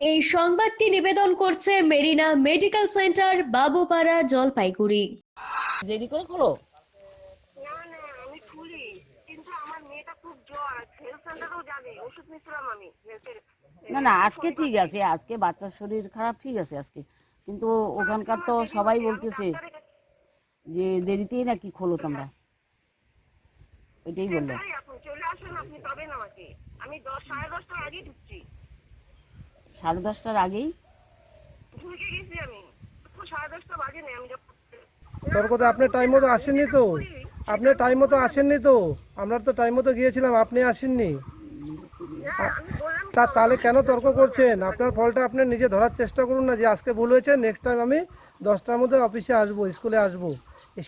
এই সংবাদটি নিবেদন করছে Marina medical centre Babupara Jalpaiguri. দেরি করে খোলো? না না আমি খুলি কিন্তু আমার মেয়েটা খুব জ্বর হেলথ সেন্টারেও যাবে ওষুধ নিয়েছিলাম আমি না না আজকে ঠিক আছে আজকে বাচ্চার শরীর খারাপ ঠিক আছে আজকে কিন্তু ওখানকার তো সবাই বলতেছে যে দেরিতেই নাকি খোলো তোমরা। ওইটাই বলল। চলে আসুন আপনি তবে না আমাকে। আমি দশ সাড়ে দশটার আগেই ঢুকছি। সাড়ে দশটার আগেই? তোর কথা আপনি টাইম মতো আসেননি তো? আপনি টাইম মতো আসেননি তো? আমরা তো টাইম মতো গিয়েছিলাম আপনি আসেননি। তা তাহলে কেন তর্ক করছেন? আপনার ফলটা আপনি নিজে ধরার চেষ্টা করুন না যে আজকে ভুল হয়েছে নেক্সট টাইম আমি দশটার মধ্যে অফিসে আসব স্কুলে আসব।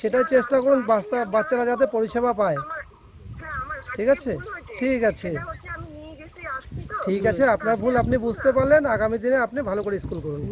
সেটাই চেষ্টা করুন বাচ্চা বাচ্চারা যাতে পরিষেবা পায়। হ্যাঁ ঠিক আছে? ঠিক আছে এটা হচ্ছে আমি নিয়ে গেছি আসছি তো ঠিক আছে আপনার ভুল আপনি বুঝতে পারলেন আগামী দিনে আপনি ভালো করে স্কুল করুন।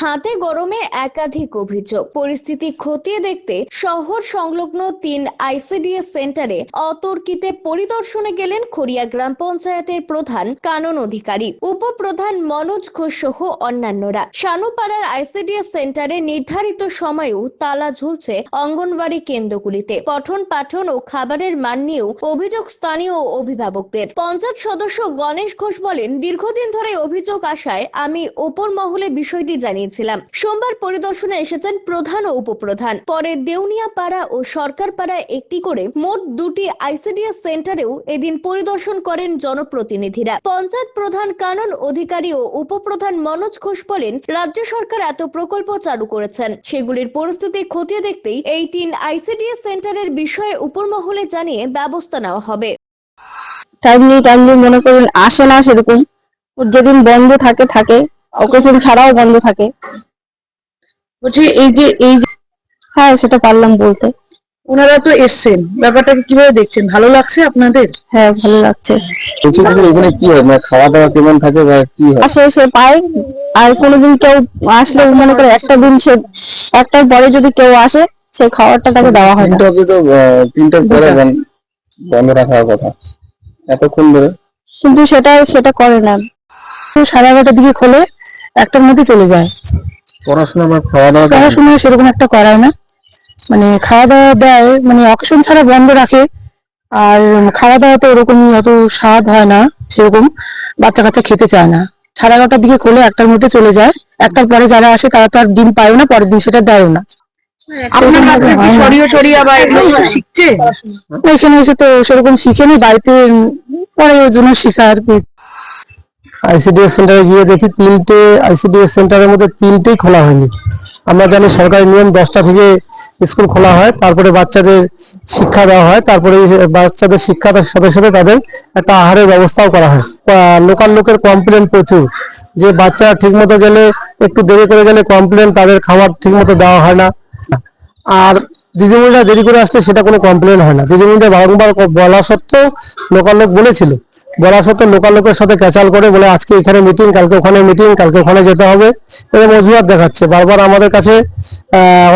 হাতে গরমে একাধিক অভিযোগ। পরিস্থিতি খতিয়ে দেখতে শহর সংলগ্ন তিন আইসিডিএস সেন্টারে অতর্কিতে পরিদর্শনে গেলেন খড়িয়া গ্রাম পঞ্চায়েতের প্রধান কানন অধিকারী। উপপ্রধান মনোজ ঘোষ সহ অন্যান্যরা। শানুপাড়ার আইসিডিএস সেন্টারে নির্ধারিত সময়েও তালা ঝুলছে অঙ্গনবাড়ি কেন্দ্রগুলিতে। পঠন পাঠন ও খাবারের মান নিয়েও অভিযোগ স্থানীয় অভিভাবকদের। পঞ্চায়েত সদস্য গণেশ ঘোষ বলেন, দীর্ঘদিন ধরে অভিযোগ আসায় আমি ওপর মহলে বিষয়টি জানিয়েছিলাম সোমবার পরিদর্শনে এসেছেন প্রধান ও উপপ্রধান। পরে দেউনিয়া পাড়া ও সরকার পাড়ায় একটি করে মোট দুটি আইসিডিএস সেন্টারেও এদিন পরিদর্শন করেন জনপ্রতিনিধিরা। পঞ্চায়েত প্রধান কানন অধিকারী ও উপপ্রধান মনোজ ঘোষ বলেন, রাজ্য সরকার এত প্রকল্প চালু করেছেন। সেগুলির পরিস্থিতি খতিয়ে দেখতেই এই তিন আইসিডিএস সেন্টারের বিষয়ে উপরমহলে জানিয়ে ব্যবস্থা নেওয়া হবে। টাইমলি টাইমলি মনে করেন আসে না সেরকম। যেদিন বন্ধ থাকে থাকে। অকেশন ছাড়াও বন্ধ থাকে। বলছি এই যে এই যে হ্যাঁ সেটা পারলাম বলতে। ওনারা তো এসছেন। ব্যাপারটাকে কীভাবে দেখছেন? ভালো লাগছে আপনাদের? হ্যাঁ ভালো লাগছে। এখানে কি হয়? মানে খাওয়া দাওয়া কেমন থাকে বা কি হয়? আসে সে পায়। আর কোনোদিন কেউ আসলে মনে করে একটা দিন সে একটার পরে যদি কেউ আসে সেই খাবারটা তাকে দেওয়া হয় না। তিনটে তো আহ, তিনটের পরে বন- বন্ধ রাখার কথা। এতক্ষণ ধরে। কিন্তু সেটা সেটা করে না। সাড়ে এগারোটার দিকে খোলে। একটার মধ্যে চলে যায়। পড়াশোনা বা খাওয়া দাওয়া পড়াশোনা সেরকম একটা করায় না। মানে খাওয়া দাওয়া দেয় মানে অকেশন ছাড়া বন্ধ রাখে। আর খাওয়া দাওয়া তো ওরকমই অত স্বাদ হয় না সেরকম। বাচ্চা কাচ্চা খেতে চায় না। সাড়ে এগারোটার দিকে খোলে একটার মধ্যে চলে যায়। একটার পরে যারা আসে তারা তো আর ডিম পায়ও না পরের দিন সেটা দেয়ও না। আপনার বাচ্চা কি সরিয়ে সরিয়া এগুলো শিখছে? এখানে এসে তো সেরকম শিখেনি বাড়িতে পরে ওই জন্য শেখা আর কি। আইসিডিএস সেন্টারে গিয়ে দেখি তিনটে আইসিডিএস সেন্টারের মধ্যে তিনটেই খোলা হয়নি। আমরা জানি সরকারি নিয়ম দশটা থেকে স্কুল খোলা হয়, তারপরে বাচ্চাদের শিক্ষা দেওয়া হয়, তারপরে বাচ্চাদের শিক্ষার সাথে সাথে তাদের একটা আহারের ব্যবস্থাও করা হয়। লোকাল লোকের কমপ্লেন প্রচুর। যে বাচ্চা ঠিক মতো গেলে, একটু দেরি করে গেলে কমপ্লেন তাদের খাবার ঠিক মতো দেওয়া হয় না। আর দিদিমণিরা দেরি করে আসলে সেটা কোনো কমপ্লেন হয় না। দিদিমণিরা বারংবার বলা সত্ত্বেও লোকাল লোক বলেছিল। বলা সত্ত্বেও লোকাল লোকের সাথে ক্যাচাল করে বলে আজকে এখানে মিটিং কালকে ওখানে মিটিং কালকে ওখানে যেতে হবে এরকম অজুহাত দেখাচ্ছে। বারবার আমাদের কাছে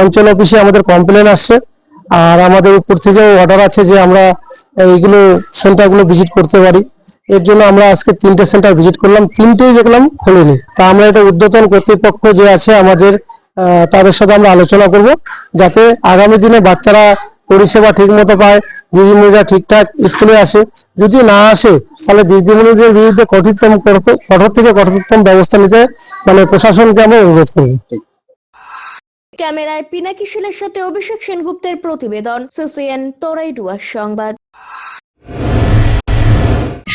অঞ্চল অফিসে আমাদের কমপ্লেন আসছে। আর আমাদের উপর থেকেও অর্ডার আছে যে আমরা এইগুলো সেন্টারগুলো ভিজিট করতে পারি। এর জন্য আমরা আজকে তিনটে সেন্টার ভিজিট করলাম। তিনটেই দেখলাম খোলেনি। তা আমরা এটা উদ্যতন কর্তৃপক্ষ যে আছে আমাদের তাদের সাথে আমরা আলোচনা করব। যাতে আগামী দিনে বাচ্চারা পরিষেবা ঠিক মতো পায়, দিদিমণিরা ঠিকঠাক স্কুলে আসে। যদি না আসে, তাহলে দিদিমণিদের বিরুদ্ধে কঠোরতম কঠোর- থেকে কঠোরতম ব্যবস্থা নিতে মানে প্রশাসনকে আমরা অনুরোধ করব। ক্যামেরায় পিনাকি শিলের সাথে অভিষেক সেনগুপ্তের প্রতিবেদন, সিসিএন তোরাইডুয়ার সংবাদ।